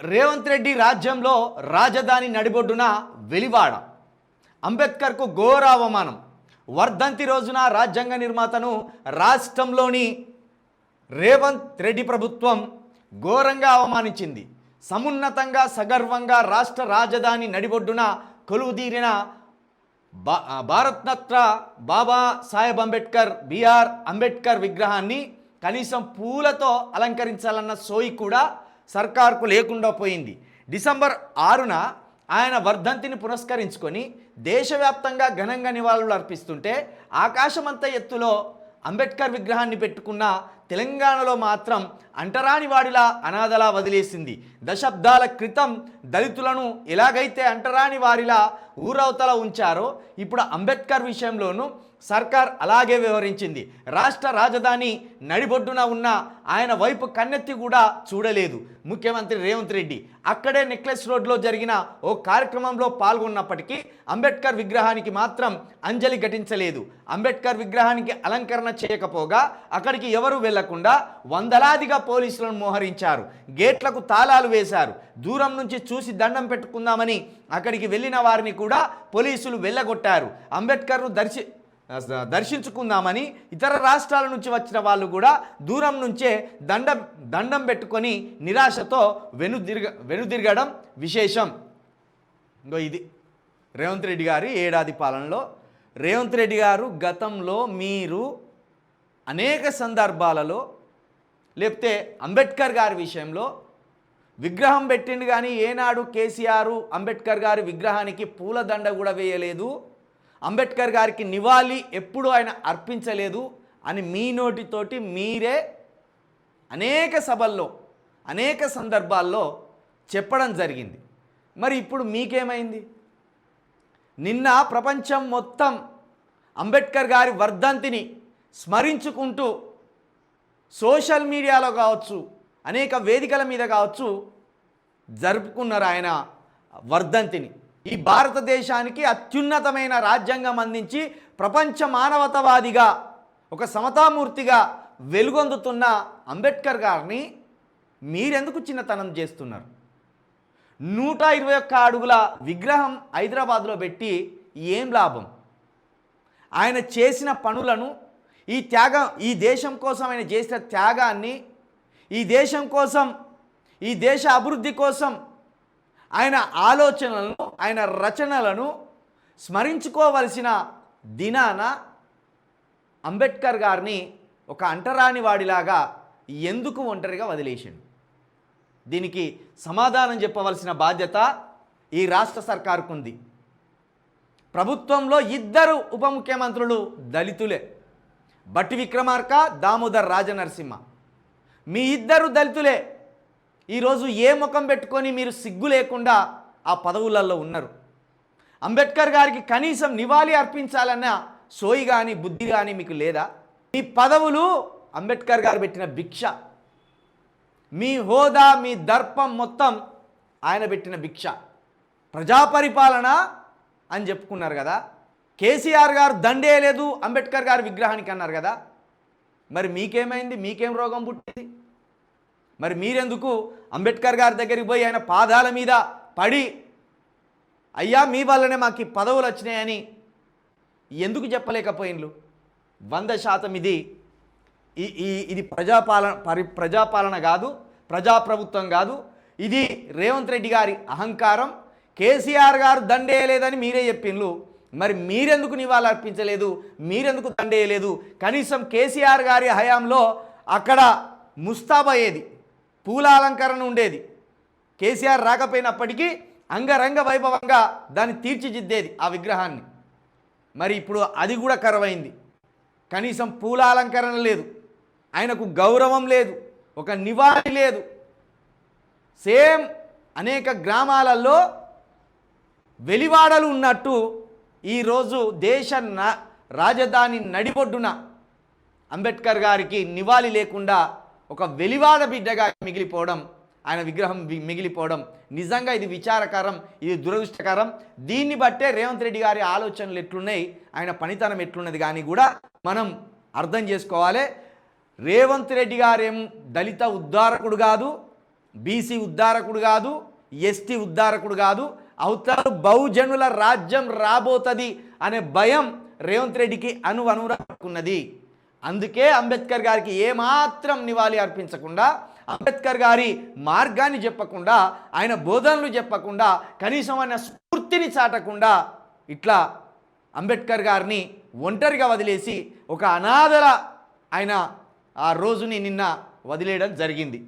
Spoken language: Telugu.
రేవంత్ రెడ్డి రాజ్యంలో రాజధాని నడిబొడ్డున వెలివాడ. అంబేద్కర్కు ఘోర అవమానం. వర్ధంతి రోజున రాజ్యాంగ నిర్మాతను రాష్ట్రంలోని రేవంత్ రెడ్డి ప్రభుత్వం ఘోరంగా అవమానించింది. సమున్నతంగా సగర్వంగా రాష్ట్ర రాజధాని నడిబొడ్డున కొలువుదీరిన బా భారత్రత్న బాబా సాహెబ్ అంబేద్కర్ బిఆర్ అంబేద్కర్ విగ్రహాన్ని కనీసం పూలతో అలంకరించాలన్న సోయి కూడా సర్కార్కు లేకుండా పోయింది. డిసెంబర్ ఆరున ఆయన వర్ధంతిని పురస్కరించుకొని దేశవ్యాప్తంగా ఘనంగా నివాళులు అర్పిస్తుంటే ఆకాశమంత ఎత్తులో అంబేద్కర్ విగ్రహాన్ని పెట్టుకున్న తెలంగాణలో మాత్రం అంటరాని వాడిలా అనాథలా వదిలేసింది. దశాబ్దాల క్రితం దళితులను ఎలాగైతే అంటరాని వారిలా ఊరవతల ఉంచారో ఇప్పుడు అంబేద్కర్ విషయంలోనూ సర్కార్ అలాగే వ్యవహరించింది. రాష్ట్ర రాజధాని నడిబొడ్డున ఉన్న ఆయన వైపు కన్నెత్తి కూడా చూడలేదు ముఖ్యమంత్రి రేవంత్ రెడ్డి. అక్కడే నెక్లెస్ రోడ్లో జరిగిన ఓ కార్యక్రమంలో పాల్గొన్నప్పటికీ అంబేద్కర్ విగ్రహానికి మాత్రం అంజలి ఘటించలేదు. అంబేద్కర్ విగ్రహానికి అలంకరణ చేయకపోగా అక్కడికి ఎవరు వెళ్ళకుండా వందలాదిగా పోలీసులను మోహరించారు. గేట్లకు తాళాలు వేశారు. దూరం నుంచి చూసి దండం పెట్టుకుందామని అక్కడికి వెళ్ళిన వారిని కూడా పోలీసులు వెళ్ళగొట్టారు. అంబేద్కర్ను దర్శి దర్శించుకుందామని ఇతర రాష్ట్రాల నుంచి వచ్చిన వాళ్ళు కూడా దూరం నుంచే దండం దండం పెట్టుకొని నిరాశతో వెనుదిరగ వెనుదిరగడం విశేషం. ఇంకో ఇది. రేవంత్ రెడ్డి గారి ఏడాది పాలనలో. రేవంత్ రెడ్డి గారు గతంలో మీరు అనేక సందర్భాలలో లేకపోతే అంబేద్కర్ గారి విషయంలో విగ్రహం పెట్టిండు కానీ ఏనాడు కేసీఆర్ అంబేద్కర్ గారి విగ్రహానికి పూలదండ కూడా వేయలేదు. అంబేద్కర్ గారికి నివాళి ఎప్పుడూ ఆయన అర్పించలేదు అని మీ నోటితోటి మీరే అనేక సభల్లో అనేక సందర్భాల్లో చెప్పడం జరిగింది. మరి ఇప్పుడు మీకేమైంది? నిన్న ప్రపంచం మొత్తం అంబేద్కర్ గారి వర్ధంతిని స్మరించుకుంటూ సోషల్ మీడియాలో కావచ్చు అనేక వేదికల మీద కావచ్చు జరుపుకున్నారు ఆయన వర్ధంతిని. ఈ భారతదేశానికి అత్యున్నతమైన రాజ్యాంగం అందించి ప్రపంచ మానవతవాదిగా ఒక సమతామూర్తిగా వెలుగొందుతున్న అంబేద్కర్ గారిని మీరెందుకు చిన్నతనం చేస్తున్నారు? నూట ఇరవై ఒక్క అడుగుల విగ్రహం హైదరాబాద్లో పెట్టి ఏం లాభం? ఆయన చేసిన పనులను ఈ త్యాగం ఈ దేశం కోసం ఆయన చేసిన త్యాగాన్ని ఈ దేశం కోసం ఈ దేశ అభివృద్ధి కోసం ఆయన ఆలోచనలను ఆయన రచనలను స్మరించుకోవలసిన దినాన అంబేద్కర్ గారిని ఒక అంటరాని వాడిలాగా ఎందుకు ఒంటరిగా వదిలేసిండు? దీనికి సమాధానం చెప్పవలసిన బాధ్యత ఈ రాష్ట్ర సర్కారుకు ఉంది ప్రభుత్వంలో ఇద్దరు ఉప ముఖ్యమంత్రులు దళితులే. బట్టి విక్రమార్క దామోదర్ రాజనరసింహ. మీ ఇద్దరు దళితులే. ఈరోజు ఏ ముఖం పెట్టుకొని మీరు సిగ్గు లేకుండా ఆ పదవులలో ఉన్నారు? అంబేద్కర్ గారికి కనీసం నివాళి అర్పించాలన్న సోయి కానీ బుద్ధి కానీ మీకు లేదా? మీ పదవులు అంబేద్కర్ గారు పెట్టిన భిక్ష. మీ హోదా మీ దర్పం మొత్తం ఆయన పెట్టిన భిక్ష. ప్రజాపరిపాలన అని చెప్పుకున్నారు కదా. కేసీఆర్ గారు దండేయలేదు అంబేద్కర్ గారి విగ్రహానికి అన్నారు కదా. మరి మీకేమైంది? మీకేం రోగం పుట్టింది? మరి మీరెందుకు అంబేద్కర్ గారి దగ్గరికి పోయి ఆయన పాదాల మీద పడి అయ్యా మీ వల్లనే మాకు ఈ పదవులు వచ్చినాయని ఎందుకు చెప్పలేకపోయిండ్లు వంద శాతం ఇది ఈ ఇది ప్రజాపాలన పరి ప్రజాపాలన కాదు ప్రజాప్రభుత్వం కాదు. ఇది రేవంత్ రెడ్డి గారి అహంకారం. కేసీఆర్ గారు దండేయలేదని మీరే చెప్పిండ్లు మరి మీరెందుకు నివాళి అర్పించలేదు? మీరెందుకు దండేయలేదు కనీసం కేసీఆర్ గారి హయాంలో అక్కడ ముస్తాబయ్యేది పూల అలంకరణ ఉండేది. కేసీఆర్ రాకపోయినప్పటికీ అంగరంగ వైభవంగా దాన్ని తీర్చిదిద్దేది ఆ విగ్రహాన్ని. మరి ఇప్పుడు అది కూడా కరవైంది. కనీసం పూల అలంకరణ లేదు. ఆయనకు గౌరవం లేదు. ఒక నివాళి లేదు. సేమ్ అనేక గ్రామాలలో వెలివాడలు ఉన్నట్టు ఈరోజు దేశ రాజధాని నడిబొడ్డున అంబేద్కర్ గారికి నివాళి లేకుండా ఒక వెలివాడ బిడ్డగా మిగిలిపోవడం ఆయన విగ్రహం మిగిలిపోవడం నిజంగా ఇది విచారకరం ఇది దురదృష్టకరం. దీన్ని బట్టే రేవంత్ రెడ్డి గారి ఆలోచనలు ఎట్లున్నాయి ఆయన పనితనం ఎట్లున్నది కానీ కూడా మనం అర్థం చేసుకోవాలి. రేవంత్ రెడ్డి గారేం దళిత ఉద్ధారకుడు కాదు బీసీ ఉద్ధారకుడు కాదు ఎస్టీ ఉద్ధారకుడు కాదు అవుతారు బహుజనుల రాజ్యం రాబోతుంది అనే భయం రేవంత్ రెడ్డికి అను అనుకున్నది అందుకే అంబేద్కర్ గారికి ఏమాత్రం నివాళి అర్పించకుండా అంబేద్కర్ గారి మార్గాన్ని చెప్పకుండా ఆయన బోధనలు చెప్పకుండా కనీసం ఆయన స్ఫూర్తిని చాటకుండా ఇట్లా అంబేద్కర్ గారిని ఒంటరిగా వదిలేసి ఒక అనాథల ఆయన ఆ రోజుని నిన్న వదిలేయడం జరిగింది.